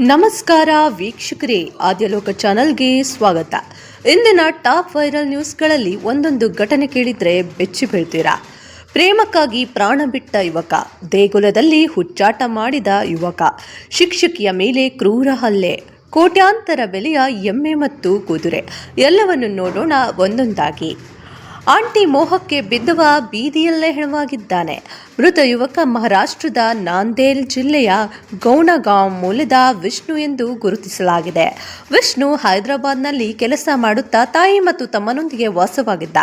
ನಮಸ್ಕಾರ ವೀಕ್ಷಕರೇ ಆದ್ಯಲೋಕ ಚಾನಲ್ಗೆ ಸ್ವಾಗತ. ಇಂದಿನ ಟಾಪ್ ವೈರಲ್ ನ್ಯೂಸ್ಗಳಲ್ಲಿ ಒಂದೊಂದು ಘಟನೆ ಕೇಳಿದ್ರೆ ಬೆಚ್ಚಿ ಬೀಳ್ತೀರಾ? ಪ್ರೇಮಕ್ಕಾಗಿ ಪ್ರಾಣ ಬಿಟ್ಟ ಯುವಕ, ದೇಗುಲದಲ್ಲಿ ಹುಚ್ಚಾಟ ಮಾಡಿದ ಯುವಕ, ಶಿಕ್ಷಕಿಯ ಮೇಲೆ ಕ್ರೂರ ಹಲ್ಲೆ, ಕೋಟ್ಯಾಂತರ ಬೆಲೆಯ ಎಮ್ಮೆ ಮತ್ತು ಕುದುರೆ, ಎಲ್ಲವನ್ನು ನೋಡೋಣ ಒಂದೊಂದಾಗಿ. ಆಂಟಿ ಮೋಹಕ್ಕೆ ಬಿದ್ದವ ಬೀದಿಯಲ್ಲೇ ಹೆಣವಾಗಿದ್ದಾನೆ. ಮೃತ ಯುವಕ ಮಹಾರಾಷ್ಟ್ರದ ನಾಂದೇಲ್ ಜಿಲ್ಲೆಯ ಗೌಣಗಾಂವ್ ಮೂಲದ ವಿಷ್ಣು ಎಂದು ಗುರುತಿಸಲಾಗಿದೆ. ವಿಷ್ಣು ಹೈದರಾಬಾದ್ನಲ್ಲಿ ಕೆಲಸ ಮಾಡುತ್ತಾ ತಾಯಿ ಮತ್ತು ತಮ್ಮನೊಂದಿಗೆ ವಾಸವಾಗಿದ್ದ.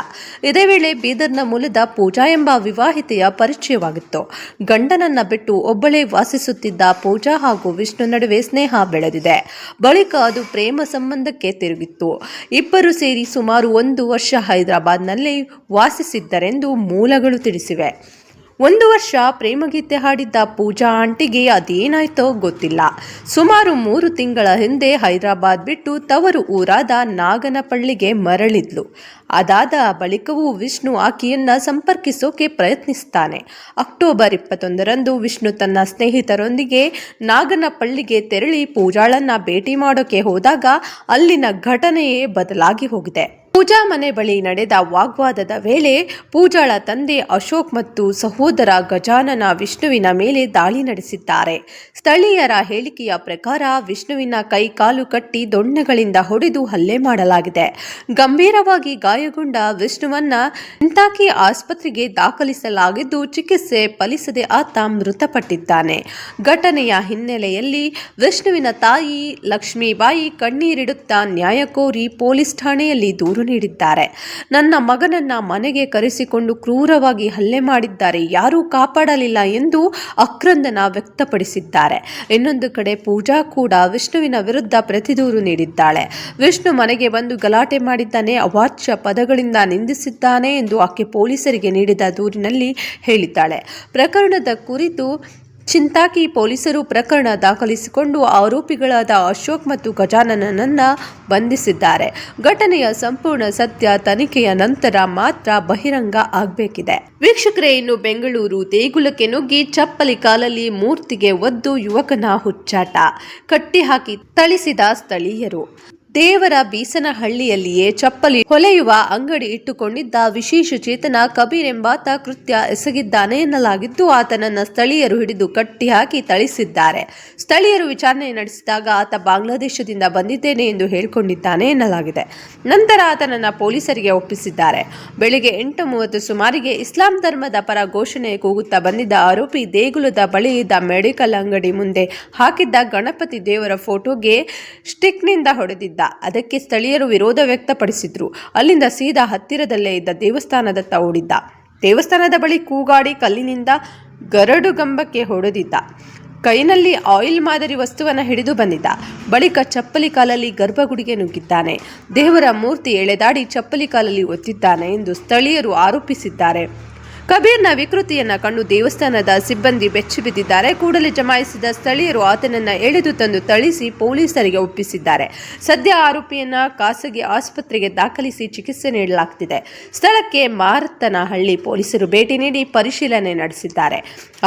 ಇದೇ ವೇಳೆ ಬೀದರ್ನ ಮೂಲದ ಪೂಜಾ ಎಂಬ ವಿವಾಹಿತೆಯ ಪರಿಚಯವಾಗಿತ್ತು. ಗಂಡನನ್ನ ಬಿಟ್ಟು ಒಬ್ಬಳೇ ವಾಸಿಸುತ್ತಿದ್ದ ಪೂಜಾ ಹಾಗೂ ವಿಷ್ಣು ನಡುವೆ ಸ್ನೇಹ ಬೆಳೆದಿದೆ. ಬಳಿಕ ಅದು ಪ್ರೇಮ ಸಂಬಂಧಕ್ಕೆ ತಿರುಗಿತ್ತು. ಇಬ್ಬರು ಸೇರಿ ಸುಮಾರು ಒಂದು ವರ್ಷ ಹೈದರಾಬಾದ್ನಲ್ಲಿ ವಾಸಿಸಿದ್ದರೆಂದು ಮೂಲಗಳು ತಿಳಿಸಿವೆ. ಒಂದು ವರ್ಷ ಪ್ರೇಮಗೀತೆ ಹಾಡಿದ್ದ ಪೂಜಾ ಆಂಟಿಗೆ ಅದೇನಾಯ್ತೋ ಗೊತ್ತಿಲ್ಲ. ಸುಮಾರು ಮೂರು ತಿಂಗಳ ಹಿಂದೆ ಹೈದರಾಬಾದ್ ಬಿಟ್ಟು ತವರು ಊರಾದ ನಾಗನಪಳ್ಳಿಗೆ ಮರಳಿದ್ಲು. ಅದಾದ ಬಳಿಕವೂ ವಿಷ್ಣು ಆಕೆಯನ್ನ ಸಂಪರ್ಕಿಸೋಕೆ ಪ್ರಯತ್ನಿಸ್ತಾನೆ. ಅಕ್ಟೋಬರ್ ಇಪ್ಪತ್ತೊಂದರಂದು ವಿಷ್ಣು ತನ್ನ ಸ್ನೇಹಿತರೊಂದಿಗೆ ನಾಗನಪಳ್ಳಿಗೆ ತೆರಳಿ ಪೂಜಾಳನ್ನ ಭೇಟಿ ಮಾಡೋಕೆ ಹೋದಾಗ ಅಲ್ಲಿನ ಘಟನೆಯೇ ಬದಲಾಗಿ ಹೋಗಿದೆ. ಪೂಜಾ ಮನೆ ಬಳಿ ನಡೆದ ವಾಗ್ವಾದದ ವೇಳೆ ಪೂಜಾಳ ತಂದೆ ಅಶೋಕ್ ಮತ್ತು ಸಹೋದರ ಗಜಾನನ ವಿಷ್ಣುವಿನ ಮೇಲೆ ದಾಳಿ ನಡೆಸಿದ್ದಾರೆ. ಸ್ಥಳೀಯರ ಹೇಳಿಕೆಯ ಪ್ರಕಾರ ವಿಷ್ಣುವಿನ ಕೈ ಕಾಲು ಕಟ್ಟಿ ದೊಣ್ಣೆಗಳಿಂದ ಹೊಡೆದು ಹಲ್ಲೆ ಮಾಡಲಾಗಿದೆ. ಗಂಭೀರವಾಗಿ ಗಾಯಗೊಂಡ ವಿಷ್ಣುವನ್ನ ಇಂತಾಕಿ ಆಸ್ಪತ್ರೆಗೆ ದಾಖಲಿಸಲಾಗಿದ್ದು ಚಿಕಿತ್ಸೆ ಫಲಿಸದೆ ಆತ ಮೃತಪಟ್ಟಿದ್ದಾನೆ. ಘಟನೆಯ ಹಿನ್ನೆಲೆಯಲ್ಲಿ ವಿಷ್ಣುವಿನ ತಾಯಿ ಲಕ್ಷ್ಮೀಬಾಯಿ ಕಣ್ಣೀರಿಡುತ್ತಾ ನ್ಯಾಯ ಕೋರಿ ಪೊಲೀಸ್ ಠಾಣೆಯಲ್ಲಿ ದೂರು ನೀಡಿದ್ದಾರೆ. ನನ್ನ ಮಗನನ್ನ ಮನೆಗೆ ಕರೆಸಿಕೊಂಡು ಕ್ರೂರವಾಗಿ ಹಲ್ಲೆ ಮಾಡಿದ್ದಾರೆ. ಯಾರೂ ಕಾಪಾಡಲಿಲ್ಲ ಎಂದು ಅಕ್ರಂದನ ವ್ಯಕ್ತಪಡಿಸಿದ್ದಾರೆ. ಇನ್ನೊಂದು ಕಡೆ ಪೂಜಾ ಕೂಡ ವಿಷ್ಣುವಿನ ವಿರುದ್ಧ ಪ್ರತಿದೂರು ನೀಡಿದ್ದಾಳೆ. ವಿಷ್ಣು ಮನೆಗೆ ಬಂದು ಗಲಾಟೆ ಮಾಡಿದ್ದಾನೆ. ಅವಾಚ್ಯ ಪದಗಳಿಂದ ನಿಂದಿಸಿದ್ದಾನೆ ಎಂದು ಆಕೆ ಪೊಲೀಸರಿಗೆ ನೀಡಿದ ದೂರಿನಲ್ಲಿ ಹೇಳಿದ್ದಾಳೆ. ಪ್ರಕರಣದ ಕುರಿತು ಚಿಂತಾಕಿ ಪೊಲೀಸರು ಪ್ರಕರಣ ದಾಖಲಿಸಿಕೊಂಡು ಆರೋಪಿಗಳಾದ ಅಶೋಕ್ ಮತ್ತು ಗಜಾನನನ್ನ ಬಂಧಿಸಿದ್ದಾರೆ. ಘಟನೆಯ ಸಂಪೂರ್ಣ ಸತ್ಯ ತನಿಖೆಯ ನಂತರ ಮಾತ್ರ ಬಹಿರಂಗ ಆಗಬೇಕಿದೆ. ವೀಕ್ಷಕರೇ, ಇನ್ನು ಬೆಂಗಳೂರು ದೇಗುಲಕ್ಕೆ ನುಗ್ಗಿ ಚಪ್ಪಲಿ ಕಾಲಲ್ಲಿ ಮೂರ್ತಿಗೆ ಒದ್ದು ಯುವಕನ ಹುಚ್ಚಾಟ. ಕಟ್ಟಿಹಾಕಿ ಥಳಿಸಿದ ಸ್ಥಳೀಯರು. ದೇವರ ಬೀಸನಹಳ್ಳಿಯಲ್ಲಿಯೇ ಚಪ್ಪಲಿ ಹೊಲೆಯುವ ಅಂಗಡಿ ಇಟ್ಟುಕೊಂಡಿದ್ದ ವಿಶೇಷ ಚೇತನ ಕಬೀರ್ ಎಂಬಾತ ಕೃತ್ಯ ಎಸಗಿದ್ದಾನೆ ಎನ್ನಲಾಗಿದ್ದು, ಆತನನ್ನ ಸ್ಥಳೀಯರು ಹಿಡಿದು ಕಟ್ಟಿಹಾಕಿ ಥಳಿಸಿದ್ದಾರೆ. ಸ್ಥಳೀಯರು ವಿಚಾರಣೆ ನಡೆಸಿದಾಗ ಆತ ಬಾಂಗ್ಲಾದೇಶದಿಂದ ಬಂದಿದ್ದೇನೆ ಎಂದು ಹೇಳಿಕೊಂಡಿದ್ದಾನೆ ಎನ್ನಲಾಗಿದೆ. ನಂತರ ಆತನನ್ನ ಪೊಲೀಸರಿಗೆ ಒಪ್ಪಿಸಿದ್ದಾರೆ. ಬೆಳಿಗ್ಗೆ ಎಂಟು ಮೂವತ್ತು ಸುಮಾರಿಗೆ ಇಸ್ಲಾಂ ಧರ್ಮದ ಪರ ಘೋಷಣೆ ಕೂಗುತ್ತಾ ಬಂದಿದ್ದ ಆರೋಪಿ ದೇಗುಲದ ಬಳಿ ಇದ್ದ ಮೆಡಿಕಲ್ ಅಂಗಡಿ ಮುಂದೆ ಹಾಕಿದ್ದ ಗಣಪತಿ ದೇವರ ಫೋಟೋಗೆ ಸ್ಟಿಕ್ನಿಂದ ಹೊಡೆದಿದ್ದ ಅದಕ್ಕೆ ಸ್ಥಳೀಯರು ವಿರೋಧ ವ್ಯಕ್ತಪಡಿಸಿದ್ರು. ಅಲ್ಲಿಂದ ಸೀದಾ ಹತ್ತಿರದಲ್ಲೇ ಇದ್ದ ದೇವಸ್ಥಾನದತ್ತ ಓಡಿದ್ದ. ದೇವಸ್ಥಾನದ ಬಳಿ ಕೂಗಾಡಿ ಕಲ್ಲಿನಿಂದ ಗರಡುಗಂಬಕ್ಕೆ ಹೊಡೆದಿದ್ದ. ಕೈನಲ್ಲಿ ಆಯಿಲ್ ಮಾದರಿ ವಸ್ತುವನ್ನು ಹಿಡಿದು ಬಂದಿದ್ದ. ಬಳಿಕ ಚಪ್ಪಲಿ ಕಾಲಲ್ಲಿ ಗರ್ಭಗುಡಿಗೆ ನುಗ್ಗಿದ್ದಾನೆ. ದೇವರ ಮೂರ್ತಿ ಎಳೆದಾಡಿ ಚಪ್ಪಲಿ ಕಾಲಲ್ಲಿ ಒತ್ತಿದ್ದಾನೆ ಎಂದು ಸ್ಥಳೀಯರು ಆರೋಪಿಸಿದ್ದಾರೆ. ಕಬೀರ್ನ ವಿಕೃತಿಯನ್ನ ಕಂಡು ದೇವಸ್ಥಾನದ ಸಿಬ್ಬಂದಿ ಬೆಚ್ಚಿ ಬಿದ್ದಿದ್ದಾರೆ. ಕೂಡಲೇ ಜಮಾಯಿಸಿದ ಸ್ಥಳೀಯರು ಆತನನ್ನ ಎಳೆದು ತಂದು ಥಳಿಸಿ ಪೊಲೀಸರಿಗೆ ಒಪ್ಪಿಸಿದ್ದಾರೆ. ಸದ್ಯ ಆರೋಪಿಯನ್ನ ಖಾಸಗಿ ಆಸ್ಪತ್ರೆಗೆ ದಾಖಲಿಸಿ ಚಿಕಿತ್ಸೆ ನೀಡಲಾಗ್ತಿದೆ. ಸ್ಥಳಕ್ಕೆ ಮಾರತ್ತನಹಳ್ಳಿ ಪೊಲೀಸರು ಭೇಟಿ ನೀಡಿ ಪರಿಶೀಲನೆ ನಡೆಸಿದ್ದಾರೆ.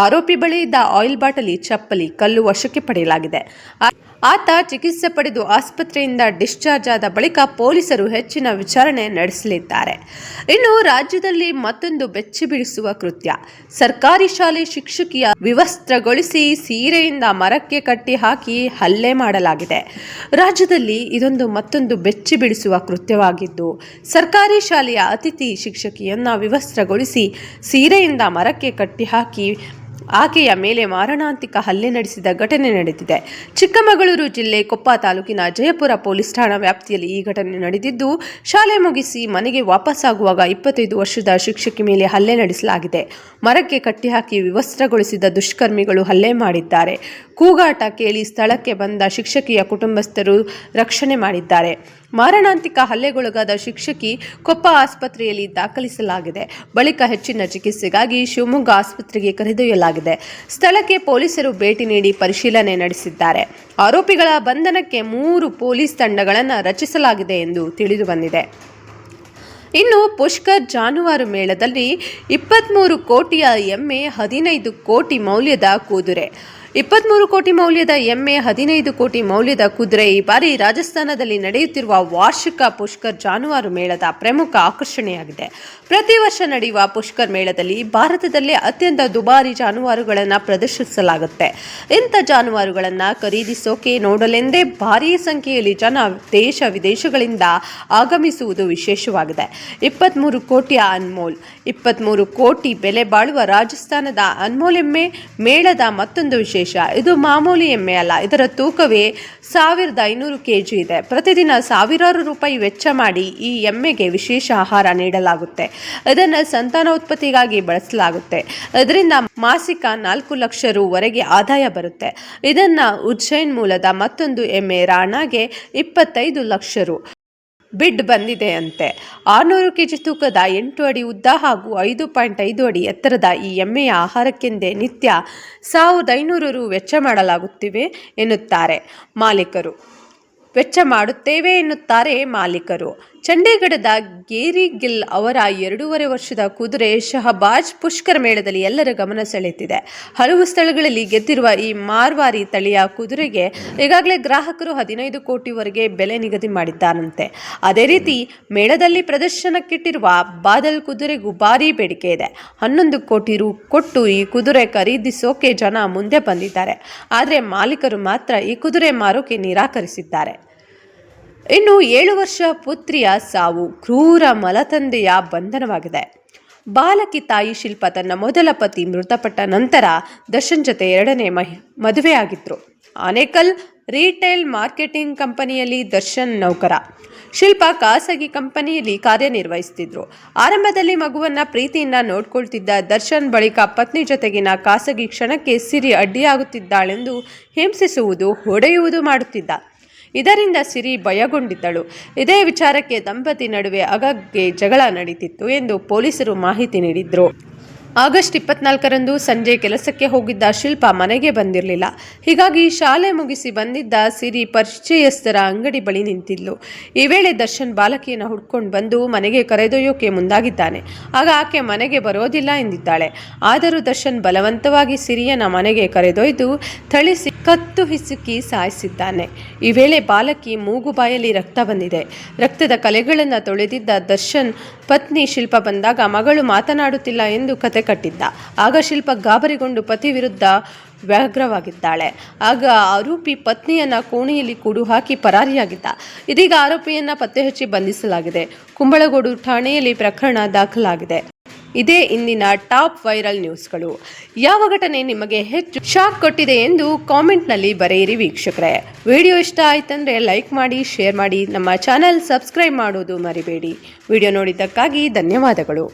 ಆರೋಪಿ ಬಳಿ ಇದ್ದ ಆಯಿಲ್ ಬಾಟಲಿ, ಚಪ್ಪಲಿ, ಕಲ್ಲು ವಶಕ್ಕೆ ಪಡೆಯಲಾಗಿದೆ. ಆತ ಚಿಕಿತ್ಸೆ ಪಡೆದು ಆಸ್ಪತ್ರೆಯಿಂದ ಡಿಸ್ಚಾರ್ಜ್ ಆದ ಬಳಿಕ ಪೊಲೀಸರು ಹೆಚ್ಚಿನ ವಿಚಾರಣೆ ನಡೆಸಲಿದ್ದಾರೆ. ಇನ್ನು ರಾಜ್ಯದಲ್ಲಿ ಮತ್ತೊಂದು ಬೆಚ್ಚಿ ಬೀಳಿಸುವ ಕೃತ್ಯ. ಸರ್ಕಾರಿ ಶಾಲೆ ಶಿಕ್ಷಕಿಯ ವಿವಸ್ತ್ರಗೊಳಿಸಿ ಸೀರೆಯಿಂದ ಮರಕ್ಕೆ ಕಟ್ಟಿ ಹಾಕಿ ಹಲ್ಲೆ ಮಾಡಲಾಗಿದೆ. ರಾಜ್ಯದಲ್ಲಿ ಇದೊಂದು ಮತ್ತೊಂದು ಬೆಚ್ಚಿ ಬೀಳಿಸುವ ಕೃತ್ಯವಾಗಿದ್ದು, ಸರ್ಕಾರಿ ಶಾಲೆಯ ಅತಿಥಿ ಶಿಕ್ಷಕಿಯನ್ನ ವಿವಸ್ತ್ರಗೊಳಿಸಿ ಸೀರೆಯಿಂದ ಮರಕ್ಕೆ ಕಟ್ಟಿ ಹಾಕಿ ಆಕೆಯ ಮೇಲೆ ಮಾರಣಾಂತಿಕ ಹಲ್ಲೆ ನಡೆಸಿದ ಘಟನೆ ನಡೆದಿದೆ. ಚಿಕ್ಕಮಗಳೂರು ಜಿಲ್ಲೆ ಕೊಪ್ಪ ತಾಲೂಕಿನ ಜಯಪುರ ಪೊಲೀಸ್ ಠಾಣಾ ವ್ಯಾಪ್ತಿಯಲ್ಲಿ ಈ ಘಟನೆ ನಡೆದಿದ್ದು, ಶಾಲೆ ಮುಗಿಸಿ ಮನೆಗೆ ವಾಪಸ್ಸಾಗುವಾಗ ಇಪ್ಪತ್ತೈದು ವರ್ಷದ ಶಿಕ್ಷಕಿ ಮೇಲೆ ಹಲ್ಲೆ ನಡೆಸಲಾಗಿದೆ. ಮರಕ್ಕೆ ಕಟ್ಟಿಹಾಕಿ ವಿವಸ್ತ್ರಗೊಳಿಸಿದ ದುಷ್ಕರ್ಮಿಗಳು ಹಲ್ಲೆ ಮಾಡಿದ್ದಾರೆ. ಕೂಗಾಟ ಕೇಳಿ ಸ್ಥಳಕ್ಕೆ ಬಂದ ಶಿಕ್ಷಕಿಯ ಕುಟುಂಬಸ್ಥರು ರಕ್ಷಣೆ ಮಾಡಿದ್ದಾರೆ. ಮಾರಣಾಂತಿಕ ಹಲ್ಲೆಗೊಳಗಾದ ಶಿಕ್ಷಕಿ ಕೊಪ್ಪ ಆಸ್ಪತ್ರೆಯಲ್ಲಿ ದಾಖಲಿಸಲಾಗಿದೆ. ಬಳಿಕ ಹೆಚ್ಚಿನ ಚಿಕಿತ್ಸೆಗಾಗಿ ಶಿವಮೊಗ್ಗ ಆಸ್ಪತ್ರೆಗೆ ಕರೆದೊಯ್ಯಲಾಗಿದೆ. ಸ್ಥಳಕ್ಕೆ ಪೊಲೀಸರು ಭೇಟಿ ನೀಡಿ ಪರಿಶೀಲನೆ ನಡೆಸಿದ್ದಾರೆ. ಆರೋಪಿಗಳ ಬಂಧನಕ್ಕೆ ಮೂರು ಪೊಲೀಸ್ ತಂಡಗಳನ್ನು ರಚಿಸಲಾಗಿದೆ ಎಂದು ತಿಳಿದುಬಂದಿದೆ. ಇನ್ನು ಪುಷ್ಕರ್ ಜಾನುವಾರು ಮೇಳದಲ್ಲಿ ಇಪ್ಪತ್ತ್ಮೂರು ಕೋಟಿಯ ಎಮ್ಮೆ ಹದಿನೈದು ಕೋಟಿ ಮೌಲ್ಯದ ಕುದುರೆ. ಇಪ್ಪತ್ಮೂರು ಕೋಟಿ ಮೌಲ್ಯದ ಎಮ್ಮೆ, ಹದಿನೈದು ಕೋಟಿ ಮೌಲ್ಯದ ಕುದುರೆ ಈ ಬಾರಿ ರಾಜಸ್ಥಾನದಲ್ಲಿ ನಡೆಯುತ್ತಿರುವ ವಾರ್ಷಿಕ ಪುಷ್ಕರ್ ಜಾನುವಾರು ಮೇಳದ ಪ್ರಮುಖ ಆಕರ್ಷಣೆಯಾಗಿದೆ. ಪ್ರತಿ ವರ್ಷ ನಡೆಯುವ ಪುಷ್ಕರ್ ಮೇಳದಲ್ಲಿ ಭಾರತದಲ್ಲೇ ಅತ್ಯಂತ ದುಬಾರಿ ಜಾನುವಾರುಗಳನ್ನು ಪ್ರದರ್ಶಿಸಲಾಗುತ್ತೆ. ಇಂಥ ಜಾನುವಾರುಗಳನ್ನು ಖರೀದಿಸೋಕೆ ನೋಡಲೆಂದೇ ಭಾರೀ ಸಂಖ್ಯೆಯಲ್ಲಿ ಜನ ದೇಶ ವಿದೇಶಗಳಿಂದ ಆಗಮಿಸುವುದು ವಿಶೇಷವಾಗಿದೆ. ಇಪ್ಪತ್ತ್ಮೂರು ಕೋಟಿಯ ಅನ್ಮೋಲ್ ಇಪ್ಪತ್ತ್ಮೂರು ಕೋಟಿ ಬೆಲೆ ಬಾಳುವ ರಾಜಸ್ಥಾನದ ಅನ್ಮೋಲ್ ಎಮ್ಮೆ ಮೇಳದ ಮತ್ತೊಂದು ವಿಶೇಷ ಇದು ಮಾಮೂಲಿ ಎಮ್ಮೆ ಅಲ್ಲ. ಇದರ ತೂಕವೇ ಸಾವಿರದ ಐನೂರು ಕೆಜಿ ಇದೆ. ಪ್ರತಿದಿನ ಸಾವಿರಾರು ರೂಪಾಯಿ ವೆಚ್ಚ ಮಾಡಿ ಈ ಎಮ್ಮೆಗೆ ವಿಶೇಷ ಆಹಾರ ನೀಡಲಾಗುತ್ತೆ. ಇದನ್ನು ಸಂತಾನೋತ್ಪತ್ತಿಗಾಗಿ ಬಳಸಲಾಗುತ್ತೆ. ಇದರಿಂದ ಮಾಸಿಕ ನಾಲ್ಕು ಲಕ್ಷ ರುವರೆಗೆ ಆದಾಯ ಬರುತ್ತೆ. ಇದನ್ನ ಉಜ್ಜೈನ್ ಮೂಲದ ಮತ್ತೊಂದು ಎಮ್ಮೆ ರಾಣಾಗೆ ಇಪ್ಪತ್ತೈದು ಲಕ್ಷ ರು. ಬಿಡ್ ಬಂದಿದೆ ಅಂತೆ. ಆರುನೂರು ಕೆಜಿ ತೂಕದ ಎಂಟು ಅಡಿ ಉದ್ದ ಹಾಗೂ ಐದು ಪಾಯಿಂಟ್ ಐದು ಅಡಿ ಎತ್ತರದ ಈ ಎಮ್ಮೆಯ ಆಹಾರಕ್ಕೆಂದೇ ನಿತ್ಯ ಸಾವಿರದ ಐನೂರು ರು ವೆಚ್ಚ ಮಾಡಲಾಗುತ್ತಿವೆ ಎನ್ನುತ್ತಾರೆ ಮಾಲೀಕರು. ವೆಚ್ಚ ಮಾಡುತ್ತೇವೆ ಎನ್ನುತ್ತಾರೆ ಮಾಲೀಕರು. ಚಂಡೀಗಢದ ಗೇರಿ ಗಿಲ್ ಅವರ ಎರಡೂವರೆ ವರ್ಷದ ಕುದುರೆ ಶಹಬಾಜ್ ಪುಷ್ಕರ್ ಮೇಳದಲ್ಲಿ ಎಲ್ಲರ ಗಮನ ಸೆಳೆಯುತ್ತಿದೆ ಹಲವು ಸ್ಥಳಗಳಲ್ಲಿ ಗೆದ್ದಿರುವ ಈ ಮಾರ್ವಾರಿ ತಳಿಯ ಕುದುರೆಗೆ ಈಗಾಗಲೇ ಗ್ರಾಹಕರು ಹದಿನೈದು ಕೋಟಿವರೆಗೆ ಬೆಲೆ ನಿಗದಿ ಮಾಡಿದ್ದಾರಂತೆ. ಅದೇ ರೀತಿ ಮೇಳದಲ್ಲಿ ಪ್ರದರ್ಶನಕ್ಕಿಟ್ಟಿರುವ ಬಾದಲ್ ಕುದುರೆಗೂ ಭಾರಿ ಬೇಡಿಕೆ ಇದೆ. ಹನ್ನೊಂದು ಕೋಟಿ ರು ಕೊಟ್ಟು ಈ ಕುದುರೆ ಖರೀದಿಸೋಕೆ ಜನ ಮುಂದೆ ಬಂದಿದ್ದಾರೆ. ಆದರೆ ಮಾಲೀಕರು ಮಾತ್ರ ಈ ಕುದುರೆ ಮಾರೋಕೆ ನಿರಾಕರಿಸಿದ್ದಾರೆ. ಇನ್ನು ಏಳು ವರ್ಷ ಪುತ್ರಿಯ ಸಾವು ಕ್ರೂರ ಮಲತಂದೆಯ ಬಂಧನವಾಗಿದೆ. ಬಾಲಕಿ ತಾಯಿ ಶಿಲ್ಪ ತನ್ನ ಮೊದಲ ಪತಿ ಮೃತಪಟ್ಟ ನಂತರ ದರ್ಶನ್ ಜೊತೆ ಎರಡನೇ ಮಹಿ ಮದುವೆಯಾಗಿದ್ರು ಆನೇಕಲ್ ರೀಟೇಲ್ ಮಾರ್ಕೆಟಿಂಗ್ ಕಂಪನಿಯಲ್ಲಿ ದರ್ಶನ್ ನೌಕರ. ಶಿಲ್ಪ ಖಾಸಗಿ ಕಂಪನಿಯಲ್ಲಿ ಕಾರ್ಯನಿರ್ವಹಿಸುತ್ತಿದ್ರು ಆರಂಭದಲ್ಲಿ ಮಗುವನ್ನ ಪ್ರೀತಿಯಿಂದ ನೋಡ್ಕೊಳ್ತಿದ್ದ ದರ್ಶನ್ ಬಳಿಕ ಪತ್ನಿ ಜೊತೆಗಿನ ಖಾಸಗಿ ಕ್ಷಣಕ್ಕೆ ಸಿರಿ ಅಡ್ಡಿಯಾಗುತ್ತಿದ್ದಾಳೆಂದು ಹಿಂಸಿಸುವುದು ಹೊಡೆಯುವುದು ಮಾಡುತ್ತಿದ್ದ. ಇದರಿಂದ ಸಿರಿ ಭಯಗೊಂಡಿದ್ದಳು. ಇದೇ ವಿಚಾರಕ್ಕೆ ದಂಪತಿ ನಡುವೆ ಅಗಗ್ಗೆ ಜಗಳ ನಡೀತಿತ್ತು ಎಂದು ಪೊಲೀಸರು ಮಾಹಿತಿ ನೀಡಿದ್ರು. ಆಗಸ್ಟ್ ಇಪ್ಪತ್ನಾಲ್ಕರಂದು ಸಂಜೆ ಕೆಲಸಕ್ಕೆ ಹೋಗಿದ್ದ ಶಿಲ್ಪ ಮನೆಗೆ ಬಂದಿರಲಿಲ್ಲ. ಹೀಗಾಗಿ ಶಾಲೆ ಮುಗಿಸಿ ಬಂದಿದ್ದ ಸಿರಿ ಪರಿಚಯಸ್ಥರ ಅಂಗಡಿ ಬಳಿ ನಿಂತಿದ್ಲು. ಈ ವೇಳೆ ದರ್ಶನ್ ಬಾಲಕಿಯನ್ನು ಹುಡ್ಕೊಂಡು ಬಂದು ಮನೆಗೆ ಕರೆದೊಯ್ಯೋಕೆ ಮುಂದಾಗಿದ್ದಾನೆ. ಆಗ ಆಕೆ ಮನೆಗೆ ಬರೋದಿಲ್ಲ ಎಂದಿದ್ದಾಳೆ. ಆದರೂ ದರ್ಶನ್ ಬಲವಂತವಾಗಿ ಸಿರಿಯನ ಮನೆಗೆ ಕರೆದೊಯ್ದು ಥಳಿಸಿ ಕತ್ತು ಹಿಸುಕಿ ಸಾಯಿಸಿದ್ದಾನೆ. ಈ ವೇಳೆ ಬಾಲಕಿ ಮೂಗು ಬಾಯಲ್ಲಿ ರಕ್ತ ಬಂದಿದೆ. ರಕ್ತದ ಕಲೆಗಳನ್ನು ತೊಳೆದಿದ್ದ ದರ್ಶನ್, ಪತ್ನಿ ಶಿಲ್ಪ ಬಂದಾಗ ಮಗಳು ಮಾತನಾಡುತ್ತಿಲ್ಲ ಎಂದು ಕತೆ ಕಟ್ಟಿದ್ದ. ಆಗ ಶಿಲ್ಪ ಗಾಬರಿಗೊಂಡು ಪತಿ ವಿರುದ್ಧ ವ್ಯಗ್ರವಾಗಿದ್ದಾಳೆ ಆಗ ಆರೋಪಿ ಪತ್ನಿಯನ್ನ ಕೋಣೆಯಲ್ಲಿ ಕೂಡು ಹಾಕಿ ಪರಾರಿಯಾಗಿದ್ದ. ಇದೀಗ ಆರೋಪಿಯನ್ನ ಪತ್ತೆ ಹಚ್ಚಿ ಬಂಧಿಸಲಾಗಿದೆ. ಕುಂಬಳಗೋಡು ಠಾಣೆಯಲ್ಲಿ ಪ್ರಕರಣ ದಾಖಲಾಗಿದೆ. ಇದೇ ಇಂದಿನ ಟಾಪ್ ವೈರಲ್ ನ್ಯೂಸ್ಗಳು. ಯಾವ ಘಟನೆ ನಿಮಗೆ ಹೆಚ್ಚು ಶಾಕ್ ಕೊಟ್ಟಿದೆ ಎಂದು ಕಾಮೆಂಟ್ನಲ್ಲಿ ಬರೆಯಿರಿ ವೀಕ್ಷಕರೇ. ವಿಡಿಯೋ ಇಷ್ಟ ಆಯ್ತಂದ್ರೆ ಲೈಕ್ ಮಾಡಿ, ಶೇರ್ ಮಾಡಿ, ನಮ್ಮ ಚಾನೆಲ್ ಸಬ್ಸ್ಕ್ರೈಬ್ ಮಾಡೋದು ಮರಿಬೇಡಿ. ವಿಡಿಯೋ ನೋಡಿದ್ದಕ್ಕಾಗಿ ಧನ್ಯವಾದಗಳು.